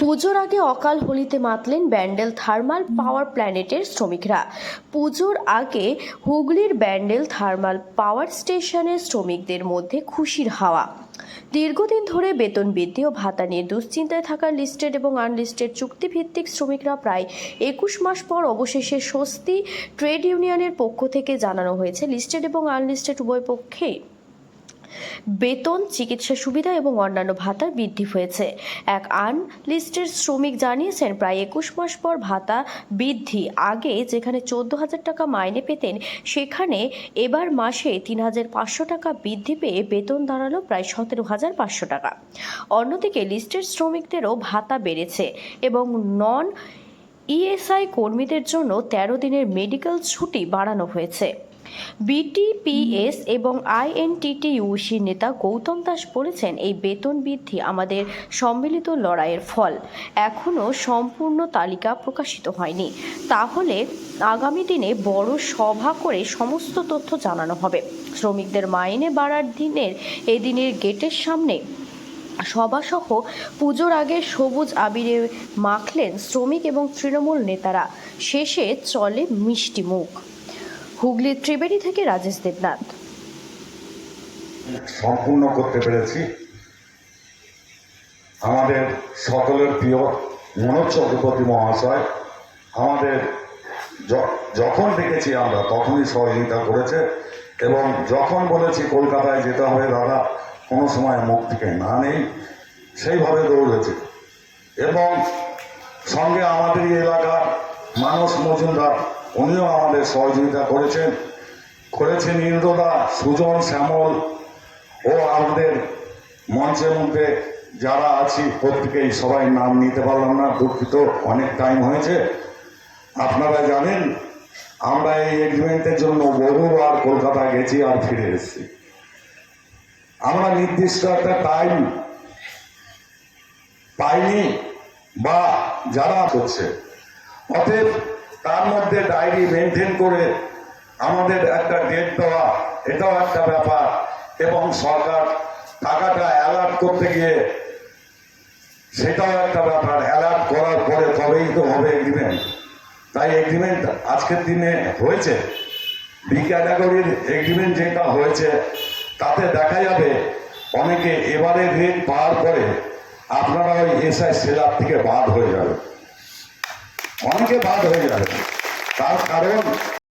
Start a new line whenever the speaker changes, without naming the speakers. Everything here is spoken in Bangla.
পুজোর আগে অকাল হোলিতে মাতলেন ব্যান্ডেল থার্মাল পাওয়ার প্ল্যানেটের শ্রমিকরা। পুজোর আগে হুগলির ব্যান্ডেল থার্মাল পাওয়ার স্টেশনের শ্রমিকদের মধ্যে খুশির হাওয়া। দীর্ঘদিন ধরে বেতন বৃদ্ধি ও ভাতা নিয়ে দুশ্চিন্তায় থাকা লিস্টেড এবং আনলিস্টেড চুক্তিভিত্তিক শ্রমিকরা প্রায় একুশ মাস পর অবশেষে স্বস্তি ট্রেড ইউনিয়নের পক্ষ থেকে জানানো হয়েছে লিস্টেড এবং আনলিস্টেড উভয় পক্ষেই বেতন, চিকিৎসা সুবিধা এবং অন্যান্য ভাতা বৃদ্ধি হয়েছে। এক আনলিস্টেড শ্রমিক জানিয়েছেন, প্রায় একুশ মাস পর ভাতা বৃদ্ধি। আগে যেখানে চোদ্দ হাজার টাকা মাইনে পেতেন, সেখানে এবার মাসে তিন হাজার পাঁচশো টাকা বৃদ্ধি পেয়ে বেতন দাঁড়াল প্রায় সতেরো হাজার পাঁচশো টাকা। অন্যদিকে লিস্টেড শ্রমিকদেরও ভাতা বেড়েছে এবং নন ইএসআই কর্মীদের জন্য তেরো দিনের মেডিকেল ছুটি বাড়ানো হয়েছে। বিটিপিএস এবং আইএনটিটিইউসি নেতা গৌতম দাস বলেছেন, এই বেতন বৃদ্ধি আমাদের সম্মিলিত লড়াইয়ের ফল। এখনও সম্পূর্ণ তালিকা প্রকাশিত হয়নি। তাহলে আগামী দিনে বড় সভা করে সমস্ত তথ্য জানানো হবে। শ্রমিকদের মাইনে বাড়ার দিনের এদিনের গেটের সামনে সভাসহ পুজোর আগে সবুজ আবিরে মাখলেন শ্রমিক এবং তৃণমূল নেতারা। শেষে চলে মিষ্টি মুখ। হুগলির ত্রিবেণী থেকে রাজেশ দেবনাথ।
সম্পূর্ণ করতে পেরেছি। আমাদের সকলের প্রিয় মনোজ চক্রবর্তী মহাশয়, আমাদের যখন দেখেছি আমরা, তখনই সহযোগিতা করেছে এবং যখন বলেছি কলকাতায় যেতে হবে, দাদা, কোনো সময় মুখ থেকে না নেই, সেইভাবে দৌড়েছে। এবং সঙ্গে আমাদের এলাকার মানস মজুমদার, উনিও আমাদের সহযোগিতা করেছেন। করেছেন ইন্দ্রদা, সুজন, শ্যামল ও আমাদের মঞ্চের মধ্যে যারা আছি, প্রত্যেকেই সবাই নাম নিতে পারলাম না, দুঃখিত, অনেক টাইম হয়েছে। আপনারা জানেন, আমরা এই এগ্রিমেন্টের জন্য বহুবার কলকাতা গেছি আর ফিরে এসেছি। আমরা নির্দিষ্ট একটা টাইম পাইনি বা যারা করছে অতএব তার মধ্যে ডায়েরি মেনটেন করে আমাদের একটা ডেট দেওয়া, এটাও একটা ব্যাপার। এবং সরকার টাকাটা অ্যালার্ট করতে গিয়ে সেটাও একটা ব্যাপার। অ্যালার্ট করার পরে তবেই তো হবে এগ্রিমেন্ট তাই এগ্রিমেন্ট আজকের দিনে হয়েছে। বি ক্যাটাগরির এগ্রিমেন্ট যেটা হয়েছে, তাতে দেখা যাবে অনেকে এবারে রেট পাওয়ার পরে আপনারা ওই এসআই সেলার থেকে বাদ হয়ে যাবে অনেকে বাদ হয়ে যাবে তার কারণ